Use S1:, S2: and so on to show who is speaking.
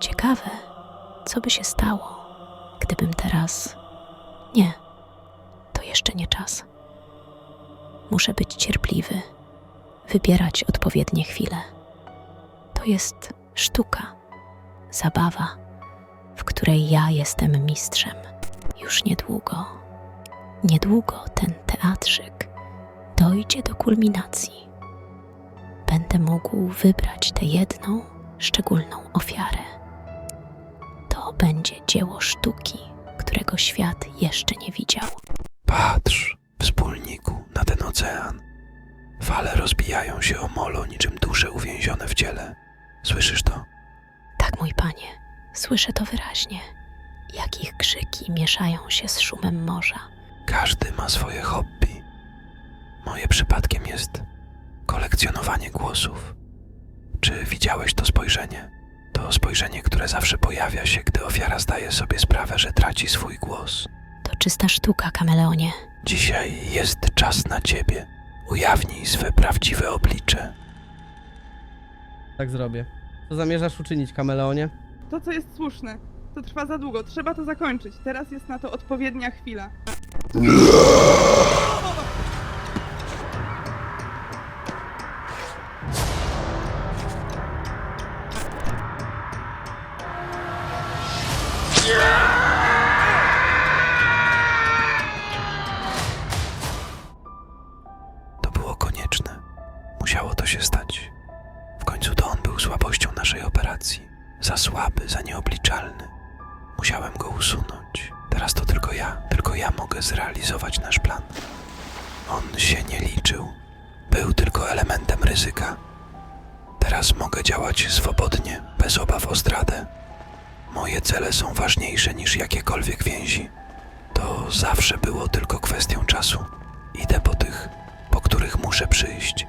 S1: Ciekawe, co by się stało, gdybym teraz. Nie, to jeszcze nie czas. Muszę być cierpliwy, wybierać odpowiednie chwile. To jest sztuka, zabawa, w której ja jestem mistrzem. Już niedługo, niedługo ten teatrzyk dojdzie do kulminacji. Będę mógł wybrać tę jedną, szczególną ofiarę. To będzie dzieło sztuki, którego świat jeszcze nie widział.
S2: Patrz, wspólniku, na ten ocean. Fale rozbijają się o molo niczym dusze uwięzione w ciele. Słyszysz to?
S1: Mój panie, słyszę to wyraźnie, jak ich krzyki mieszają się z szumem morza.
S2: Każdy ma swoje hobby. Moje przypadkiem jest kolekcjonowanie głosów. Czy widziałeś to spojrzenie? To spojrzenie, które zawsze pojawia się, gdy ofiara zdaje sobie sprawę, że traci swój głos.
S1: To czysta sztuka, kameleonie.
S2: Dzisiaj jest czas na ciebie. Ujawnij swe prawdziwe oblicze.
S3: Tak zrobię. Co zamierzasz uczynić, kameleonie?
S4: To, co jest słuszne. To trwa za długo, trzeba to zakończyć. Teraz jest na to odpowiednia chwila.
S2: To było konieczne. Musiało to się stać. W końcu to on był słabością naszej operacji. Za słaby, za nieobliczalny. Musiałem go usunąć. Teraz to tylko ja, tylko ja mogę zrealizować nasz plan. On się nie liczył. Był tylko elementem ryzyka. Teraz mogę działać swobodnie, bez obaw o zdradę. Moje cele są ważniejsze niż jakiekolwiek więzi. To zawsze było tylko kwestią czasu. Idę po tych, po których muszę przyjść.